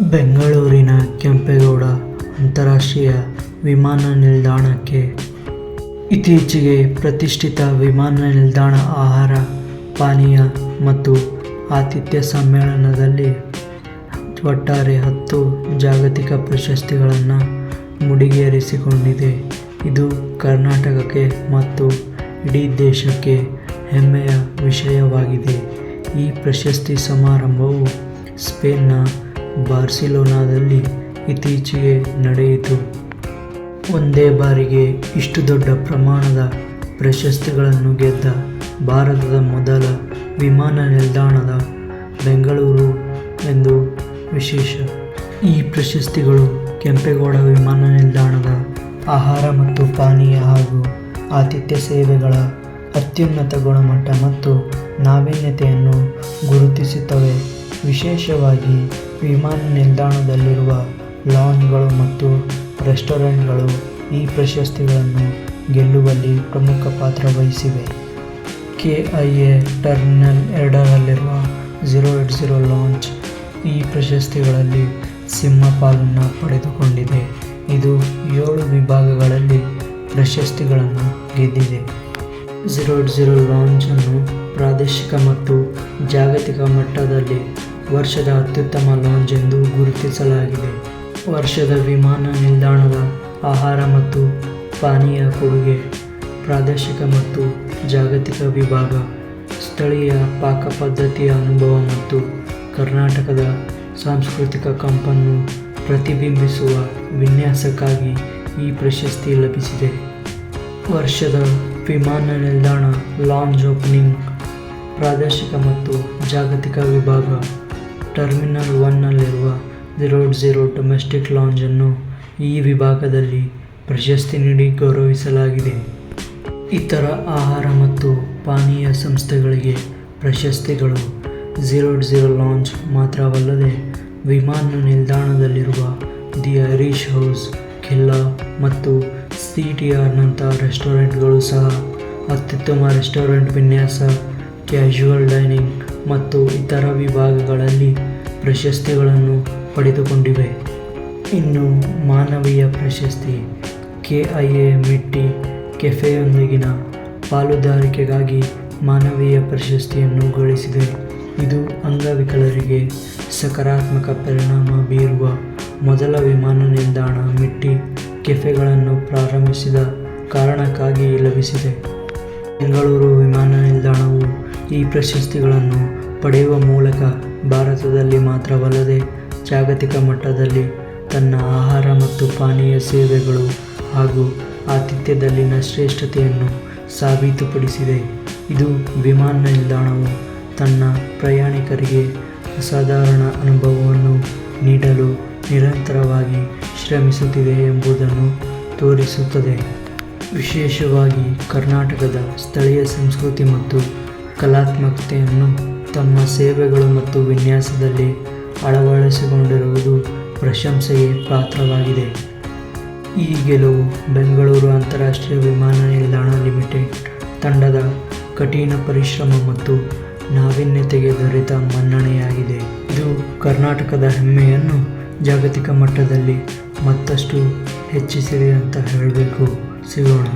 ಬೆಂಗಳೂರಿನ ಕೆಂಪೇಗೌಡ ಅಂತಾರಾಷ್ಟ್ರೀಯ ವಿಮಾನ ನಿಲ್ದಾಣಕ್ಕೆ ಇತ್ತೀಚೆಗೆ ಪ್ರತಿಷ್ಠಿತ ವಿಮಾನ ನಿಲ್ದಾಣ ಆಹಾರ, ಪಾನೀಯ ಮತ್ತು ಆತಿಥ್ಯ ಸಮ್ಮೇಳನದಲ್ಲಿ ಒಟ್ಟಾರೆ ಹತ್ತು ಜಾಗತಿಕ ಪ್ರಶಸ್ತಿಗಳನ್ನು ಮುಡಿಗೇರಿಸಿಕೊಂಡಿದೆ. ಇದು ಕರ್ನಾಟಕಕ್ಕೆ ಮತ್ತು ಇಡೀ ದೇಶಕ್ಕೆ ಹೆಮ್ಮೆಯ ವಿಷಯವಾಗಿದೆ. ಈ ಪ್ರಶಸ್ತಿ ಸಮಾರಂಭವು ಸ್ಪೇನ್ನ ಬಾರ್ಸಿಲೋನಾದಲ್ಲಿ ಇತ್ತೀಚೆಗೆ ನಡೆಯಿತು. ಒಂದೇ ಬಾರಿಗೆ ಇಷ್ಟು ದೊಡ್ಡ ಪ್ರಮಾಣದ ಪ್ರಶಸ್ತಿಗಳನ್ನು ಗೆದ್ದ ಭಾರತದ ಮೊದಲ ವಿಮಾನ ನಿಲ್ದಾಣದ ಬೆಂಗಳೂರು ಎಂದು ವಿಶೇಷ. ಈ ಪ್ರಶಸ್ತಿಗಳು ಕೆಂಪೇಗೌಡ ವಿಮಾನ ನಿಲ್ದಾಣದ ಆಹಾರ ಮತ್ತು ಪಾನೀಯ ಹಾಗೂ ಆತಿಥ್ಯ ಸೇವೆಗಳ ಅತ್ಯುನ್ನತ ಗುಣಮಟ್ಟ ಮತ್ತು ನಾವೀನ್ಯತೆಯನ್ನು ಗುರುತಿಸುತ್ತವೆ. ವಿಶೇಷವಾಗಿ ವಿಮಾನ ನಿಲ್ದಾಣದಲ್ಲಿರುವ ಲಾಂಜ್ಗಳು ಮತ್ತು ರೆಸ್ಟೋರೆಂಟ್ಗಳು ಈ ಪ್ರಶಸ್ತಿಗಳನ್ನು ಗೆಲ್ಲುವಲ್ಲಿ ಪ್ರಮುಖ ಪಾತ್ರ ವಹಿಸಿವೆ. ಎ ಟರ್ಮಿನಲ್ ಎರಡರಲ್ಲಿರುವ ಝೀರೋ ಏಟ್ ಝೀರೋ ಲಾಂಚ್ ಈ ಪ್ರಶಸ್ತಿಗಳಲ್ಲಿ ಸಿಂಹಪಾಲನ್ನು ಪಡೆದುಕೊಂಡಿದೆ. ಇದು ಏಳು ವಿಭಾಗಗಳಲ್ಲಿ ಪ್ರಶಸ್ತಿಗಳನ್ನು ಗೆದ್ದಿದೆ. ಝೀರೋ ಏಟ್ ಝೀರೋ ಲಾಂಚನ್ನು ಪ್ರಾದೇಶಿಕ ಮತ್ತು ಜಾಗತಿಕ ಮಟ್ಟದಲ್ಲಿ ವರ್ಷದ ಅತ್ಯುತ್ತಮ ಲಾಂಜ್ ಎಂದು ಗುರುತಿಸಲಾಗಿದೆ. ವರ್ಷದ ವಿಮಾನ ನಿಲ್ದಾಣದ ಆಹಾರ ಮತ್ತು ಪಾನೀಯ ಕೊಡುಗೆ, ಪ್ರಾದೇಶಿಕ ಮತ್ತು ಜಾಗತಿಕ ವಿಭಾಗ, ಸ್ಥಳೀಯ ಪಾಕಪದ್ಧತಿಯ ಅನುಭವ ಮತ್ತು ಕರ್ನಾಟಕದ ಸಾಂಸ್ಕೃತಿಕ ಕಂಪನ್ನು ಪ್ರತಿಬಿಂಬಿಸುವ ವಿನ್ಯಾಸಕ್ಕಾಗಿ ಈ ಪ್ರಶಸ್ತಿ ಲಭಿಸಿದೆ. ವರ್ಷದ ವಿಮಾನ ನಿಲ್ದಾಣ ಲಾಂಜ್ ಓಪನಿಂಗ್ ಪ್ರಾದೇಶಿಕ ಮತ್ತು ಜಾಗತಿಕ ವಿಭಾಗ. ಟರ್ಮಿನಲ್ ಒನ್ನಲ್ಲಿರುವ ಝೀರೋ ಝೀರೋ ಡೊಮೆಸ್ಟಿಕ್ ಲಾಂಜನ್ನು ಈ ವಿಭಾಗದಲ್ಲಿ ಪ್ರಶಸ್ತಿ ನೀಡಿ ಗೌರವಿಸಲಾಗಿದೆ. ಇತರ ಆಹಾರ ಮತ್ತು ಪಾನೀಯ ಸಂಸ್ಥೆಗಳಿಗೆ ಪ್ರಶಸ್ತಿಗಳು ಝೀರೋ ಝೀರೋ ಲಾಂಜ್ ಮಾತ್ರವಲ್ಲದೆ ವಿಮಾನ ನಿಲ್ದಾಣದಲ್ಲಿರುವ ದಿ ಐರಿಷ್ ಹೌಸ್, ಖಿಲ್ಲಾ ಮತ್ತು ಸಿ ಟಿ ಆರ್ನಂಥ ರೆಸ್ಟೋರೆಂಟ್ಗಳು ಸಹ ಅತ್ಯುತ್ತಮ ರೆಸ್ಟೋರೆಂಟ್ ವಿನ್ಯಾಸ, ಕ್ಯಾಶುವಲ್ ಡೈನಿಂಗ್ ಮತ್ತು ಇತರ ವಿಭಾಗಗಳಲ್ಲಿ ಪ್ರಶಸ್ತಿಗಳನ್ನು ಪಡೆದುಕೊಂಡಿವೆ. ಇನ್ನು ಮಾನವೀಯ ಪ್ರಶಸ್ತಿ, ಕೆಐಎ ಮಿಟ್ಟಿ ಕೆಫೆಯೊಂದಿಗಿನ ಪಾಲುದಾರಿಕೆಗಾಗಿ ಮಾನವೀಯ ಪ್ರಶಸ್ತಿಯನ್ನು ಗಳಿಸಿದೆ. ಇದು ಅಂಗವಿಕಲರಿಗೆ ಸಕಾರಾತ್ಮಕ ಪರಿಣಾಮ ಬೀರುವ ಮೊದಲ ವಿಮಾನ ನಿಲ್ದಾಣ ಮಿಟ್ಟಿ ಕೆಫೆಗಳನ್ನು ಪ್ರಾರಂಭಿಸಿದ ಕಾರಣಕ್ಕಾಗಿ ಲಭಿಸಿದೆ. ಬೆಂಗಳೂರು ವಿಮಾನ ಈ ಪ್ರಶಸ್ತಿಗಳನ್ನು ಪಡೆಯುವ ಮೂಲಕ ಭಾರತದಲ್ಲಿ ಮಾತ್ರವಲ್ಲದೆ ಜಾಗತಿಕ ಮಟ್ಟದಲ್ಲಿ ತನ್ನ ಆಹಾರ ಮತ್ತು ಪಾನೀಯ ಸೇವೆಗಳು ಹಾಗೂ ಆತಿಥ್ಯದಲ್ಲಿನ ಶ್ರೇಷ್ಠತೆಯನ್ನು ಸಾಬೀತುಪಡಿಸಿದೆ. ಇದು ವಿಮಾನ ನಿಲ್ದಾಣವು ತನ್ನ ಪ್ರಯಾಣಿಕರಿಗೆ ಅಸಾಧಾರಣ ಅನುಭವವನ್ನು ನೀಡಲು ನಿರಂತರವಾಗಿ ಶ್ರಮಿಸುತ್ತಿದೆ ಎಂಬುದನ್ನು ತೋರಿಸುತ್ತದೆ. ವಿಶೇಷವಾಗಿ ಕರ್ನಾಟಕದ ಸ್ಥಳೀಯ ಸಂಸ್ಕೃತಿ ಮತ್ತು ಕಲಾತ್ಮಕತೆಯನ್ನು ತಮ್ಮ ಸೇವೆಗಳು ಮತ್ತು ವಿನ್ಯಾಸದಲ್ಲಿ ಅಳವಡಿಸಿಕೊಂಡಿರುವುದು ಪ್ರಶಂಸೆಗೆ ಪಾತ್ರವಾಗಿದೆ. ಈ ಗೆಲುವು ಬೆಂಗಳೂರು ಅಂತಾರಾಷ್ಟ್ರೀಯ ವಿಮಾನ ನಿಲ್ದಾಣ ಲಿಮಿಟೆಡ್ ತಂಡದ ಕಠಿಣ ಪರಿಶ್ರಮ ಮತ್ತು ನಾವೀನ್ಯತೆಗೆ ದೊರೆತ ಮನ್ನಣೆಯಾಗಿದೆ. ಇದು ಕರ್ನಾಟಕದ ಹೆಮ್ಮೆಯನ್ನು ಜಾಗತಿಕ ಮಟ್ಟದಲ್ಲಿ ಮತ್ತಷ್ಟು ಹೆಚ್ಚಿಸಿದೆ ಅಂತ ಹೇಳಬೇಕು. ಸಿಗೋಣ.